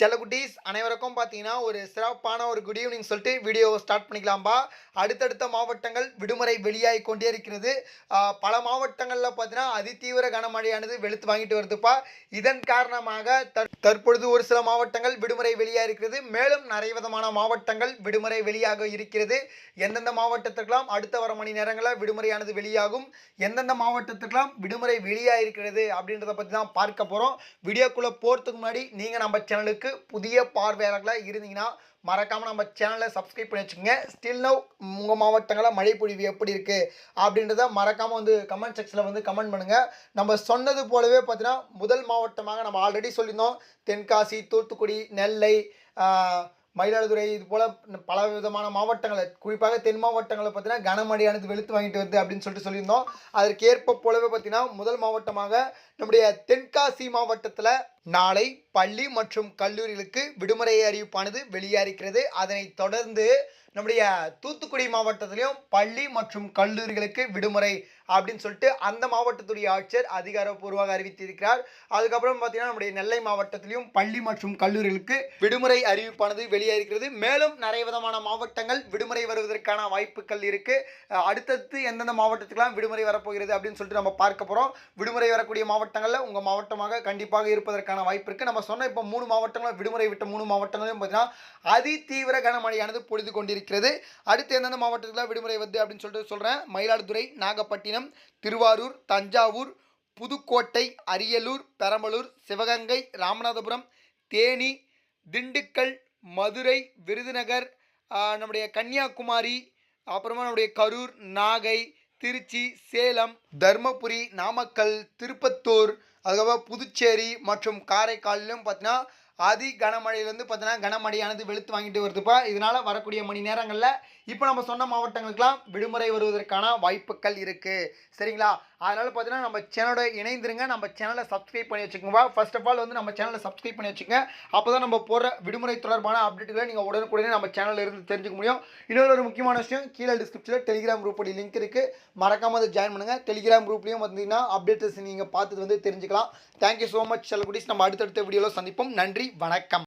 செல்லக்குட்டீஸ் அனைவருக்கும் பார்த்தீங்கன்னா ஒரு சிறப்பான ஒரு குட் ஈவினிங் சொல்லிட்டு வீடியோவை ஸ்டார்ட் பண்ணிக்கலாம்பா. அடுத்தடுத்த மாவட்டங்கள் விடுமுறை வெளியாகி கொண்டே இருக்கிறது. பல மாவட்டங்களில் பார்த்தீங்கன்னா அதிதீவிர கனமழையானது வெளுத்து வாங்கிட்டு வருதுப்பா. இதன் காரணமாக தற் தற்பொழுது ஒரு சில மாவட்டங்கள் விடுமுறை வெளியாக இருக்கிறது. மேலும் நிறைய விதமான மாவட்டங்கள் விடுமுறை வெளியாக இருக்கிறது. எந்தெந்த மாவட்டத்திற்கெல்லாம் அடுத்த வர மணி நேரங்களில் விடுமுறையானது வெளியாகும்? எந்தெந்த மாவட்டத்திற்கெல்லாம் விடுமுறை வெளியாக இருக்கிறது அப்படின்றத பற்றி தான் பார்க்க போகிறோம் வீடியோக்குள்ளே போகிறதுக்கு முன்னாடி நீங்கள் நம்ம சேனலுக்கு புதிய பார்வையாளர்களாக இருந்தீங்கன்னா மறக்காமல் நம்ம சேனலை சப்ஸ்கிரைப் பண்ணி வச்சுக்கோங்க. ஸ்டில் நவ் உங்கள் மாவட்டங்களில் மழை பொழிவு எப்படி இருக்குது அப்படின்றத மறக்காமல் வந்து கமெண்ட் செக்ஷனில் வந்து கமெண்ட் பண்ணுங்கள் நம்ம சொன்னது போலவே பார்த்தீங்கன்னா முதல் மாவட்டமாக நம்ம ஆல்ரெடி சொல்லியிருந்தோம். தென்காசி தூத்துக்குடி நெல்லை மயிலாடுதுறை இது போல் பல விதமான மாவட்டங்களை குறிப்பாக தென் மாவட்டங்களில் பார்த்தீங்கன்னா கனமழையானது வெளுத்து வாங்கிட்டு வருது அப்படின்னு சொல்லிட்டு சொல்லியிருந்தோம். அதற்கு ஏற்ப போலவே பார்த்தீங்கன்னா முதல் மாவட்டமாக நம்முடைய தென்காசி மாவட்டத்தில் நாளை பள்ளி மற்றும் கல்லூரிகளுக்கு விடுமுறை அறிவிப்பானது வெளியாகிறது அதனைத் தொடர்ந்து நம்முடைய தூத்துக்குடி மாவட்டத்திலையும் பள்ளி மற்றும் கல்லூரிகளுக்கு விடுமுறை அப்படின்னு சொல்லிட்டு அந்த மாவட்டத்துடைய ஆட்சியர் அதிகாரப்பூர்வமாக அறிவித்திருக்கிறார். அதுக்கப்புறம் பார்த்தீங்கன்னா நம்முடைய நெல்லை மாவட்டத்திலையும் பள்ளி மற்றும் கல்லூரிகளுக்கு விடுமுறை அறிவிப்பானது வெளியாகிறது மேலும் நிறைய விதமான மாவட்டங்கள் விடுமுறை வருவதற்கான வாய்ப்புகள் இருக்கு. அடுத்தடுத்து எந்தெந்த மாவட்டத்துக்கெல்லாம் விடுமுறை வரப்போகிறது அப்படின்னு சொல்லிட்டு நம்ம பார்க்க போகிறோம் விடுமுறை வரக்கூடிய மாவட்டங்களில் உங்கள் மாவட்டமாக கண்டிப்பாக இருப்பதற்கான வாய்ப்பு இருக்குது நம்ம சொன்ன இப்போ மூணு மாவட்டங்களும் விடுமுறை விட்ட மூணு மாவட்டங்களையும் பார்த்தீங்கன்னா அதி தீவிர கனமழையானது பொழுது கொண்டிருக்கு இருக்கிறது. அடுத்து எந்தெந்த மாவட்டத்தில் விடுமுறை வருது அப்படின்னு சொல்லிட்டு சொல்கிறேன் மயிலாடுதுறை நாகப்பட்டினம் திருவாரூர் தஞ்சாவூர் புதுக்கோட்டை அரியலூர் பெரம்பலூர் சிவகங்கை ராமநாதபுரம் தேனி திண்டுக்கல் மதுரை விருதுநகர் நம்முடைய கன்னியாகுமரி அப்புறமா நம்முடைய கரூர் நாகை திருச்சி சேலம் தர்மபுரி நாமக்கல் திருப்பத்தூர் அதுக்கப்புறம் புதுச்சேரி மற்றும் காரைக்காலிலும் பார்த்தீங்கன்னா அதி கனமழையிலேருந்து பார்த்தீங்கன்னா கனமழையானது வெளுத்து வாங்கிட்டு வருதுப்பா. இதனால் வரக்கூடிய மணி நேரங்களில் இப்போ நம்ம சொன்ன மாவட்டங்களுக்கெல்லாம் விடுமுறை வருவதற்கான வாய்ப்புகள் இருக்குது சரிங்களா? அதனால் பார்த்தீங்கன்னா நம்ம சேனலோட இணைந்துருங்க. நம்ம சேனலை சப்ஸ்கிரைப் பண்ணி வச்சுக்கோங்க. ஃபர்ஸ்ட் ஆஃப் ஆல் வந்து நம்ம சேனலை சப்ஸ்கிரைப் பண்ணி வச்சுக்கோங்க. அப்போ தான் நம்ம போகிற விடுமுறை தொடர்பான அப்டேட்டுகளை நீங்கள் உடனுக்குடனே நம்ம சேனலில் இருந்து தெரிஞ்சுக்க முடியும். இன்னொரு ஒரு முக்கியமான விஷயம் கீழே டிஸ்கிரிப்ஷனில் டெலிகிராம் குரூப்போட லிங்க் இருக்குது மறக்காமல் அதை ஜாயின் பண்ணுங்கள் டெலிகிராம் குரூப்லேயும் வந்தீங்கன்னா அப்டேட்ஸ் நீங்கள் பார்த்துட்டு வந்து தெரிஞ்சுக்கலாம். தேங்க்யூ ஸோ மச் செல்லகுடிஸ் நம்ம அடுத்தடுத்த வீடியோவில் சந்திப்போம். நன்றி. நன்றி வணக்கம்.